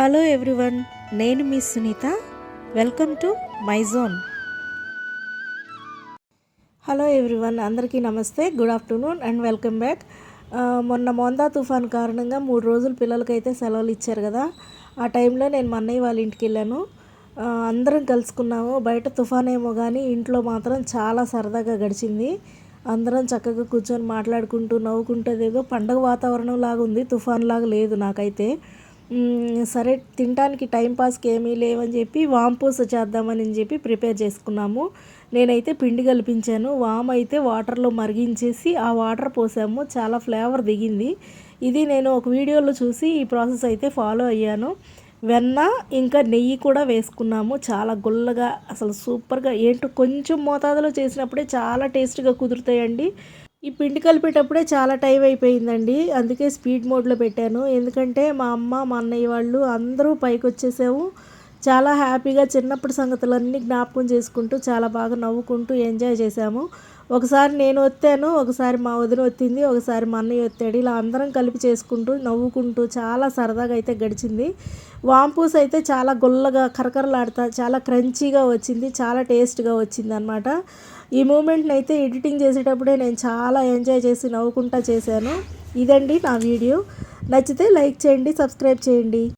Hello everyone నేను మీ Sunitha. Welcome to my zone. Hello everyone అందరికీ నమస్తే good afternoon and welcome back. మొన్న Montha తుఫాన్ కారణంగా మూడు రోజులు పిల్లలకైతే సెలవులు ఇచ్చారు కదా. ఆ టైంలో నేను మా అన్నయ్య వాళ్ళ ఇంటికి వెళ్ళాను. అందరం కలుసుకున్నాము. బయట తుఫాన్ ఏమో కానీ ఇంట్లో మాత్రం చాలా సరదాగా గడిచింది. అందరం చక్కగా కూర్చొని మాట్లాడుకుంటూ నవ్వుకుంటూ ఏదో పండగ వాతావరణం లాగా ఉంది తుఫాన్ లాగా లేదు నాకైతే. సరే తినడానికి టైం పాస్కి ఏమీ లేవని చెప్పి వాంపూస చేద్దామని చెప్పి ప్రిపేర్ చేసుకున్నాము. నేనైతే పిండి కల్పించాను. వామ్ అయితే వాటర్లో మరిగించేసి ఆ వాటర్ పోసాము. చాలా ఫ్లేవర్ దిగింది. ఇది నేను ఒక వీడియోలో చూసి ఈ ప్రాసెస్ అయితే ఫాలో అయ్యాను. వెన్న ఇంకా నెయ్యి కూడా వేసుకున్నాము. చాలా గుల్లగా అసలు సూపర్గా ఏంటో కొంచెం మోతాదులో చేసినప్పుడే చాలా టేస్ట్గా కుదురుతాయండి. ఈ పిండి కలిపేటప్పుడే చాలా టైం అయిపోయిందండి. అందుకే స్పీడ్ మోడ్లో పెట్టాను. ఎందుకంటే మా అమ్మ మా అన్నయ్య వాళ్ళు అందరూ పైకి వచ్చేసాము చాలా హ్యాపీగా చిన్నప్పటి సంగతులన్నీ జ్ఞాపకం చేసుకుంటూ చాలా బాగా నవ్వుకుంటూ ఎంజాయ్ చేశాము. ఒకసారి నేను వచ్చాను ఒకసారి మా వదిన వచ్చింది ఒకసారి మా అన్నయ్య వచ్చాడు ఇలా అందరం కలిపి చేసుకుంటూ నవ్వుకుంటూ చాలా సరదాగా అయితే గడిచింది. వాంపూస్ అయితే చాలా గుల్లగా కరకరలాడుతా చాలా క్రంచీగా వచ్చింది చాలా టేస్ట్గా వచ్చింది అనమాట ఈ మూమెంట్ని అయితే ఎడిటింగ్ చేసేటప్పుడే నేను చాలా ఎంజాయ్ చేసి నవ్వుకుంటా చేశాను. ఇదండి నా వీడియో. నచ్చితే లైక్ చేయండి సబ్స్క్రైబ్ చేయండి.